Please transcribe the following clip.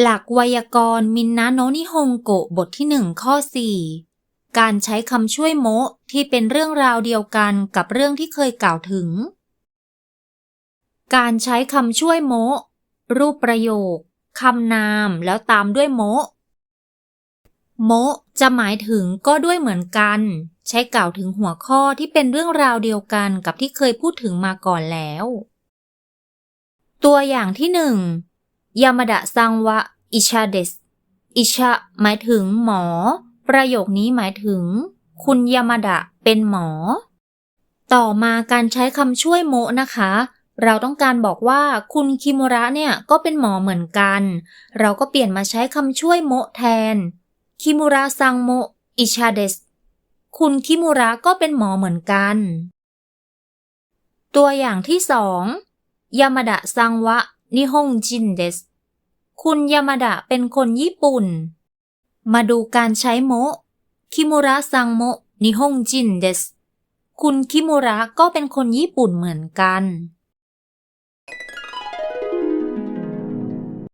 หลักไวยากรณ์มินนาโนนิฮงโกะบทที่หนึ่งข้อ4การใช้คำช่วยโมะที่เป็นเรื่องราวเดียวกันกับเรื่องที่เคยกล่าวถึง การใช้คำช่วยโมะรูปประโยคคำนามแล้วตามด้วยโมะโมะจะหมายถึงก็ด้วยเหมือนกัน ใช้กล่าวถึงหัวข้อที่เป็นเรื่องราวเดียวกันกับที่เคยพูดถึงมาก่อนแล้ว ตัวอย่างที่หนึ่ง ยามาดะซังวะอิชาเดสอิชาหมายถึงหมอ ประโยคนี้หมายถึง คุณยามาดะเป็นหมอ ต่อมาการใช้คำช่วยโมนะคะ เราต้องการบอกว่าคุณคิมุระเนี่ยก็เป็นหมอเหมือนกัน เราก็เปลี่ยนมาใช้คำช่วยโมแทน คิมุระซังโมอิชาเดสคุณคิมุระก็เป็นหมอเหมือนกัน ตัวอย่างที่สองยามาดะซังวะ นิฮงจินเดส คุณยามาดะเป็นคนญี่ปุ่น มาดูการใช้โมะคิมุระซังโมะนิฮงจินเดส คุณคิมุระก็เป็นคนญี่ปุ่นเหมือนกัน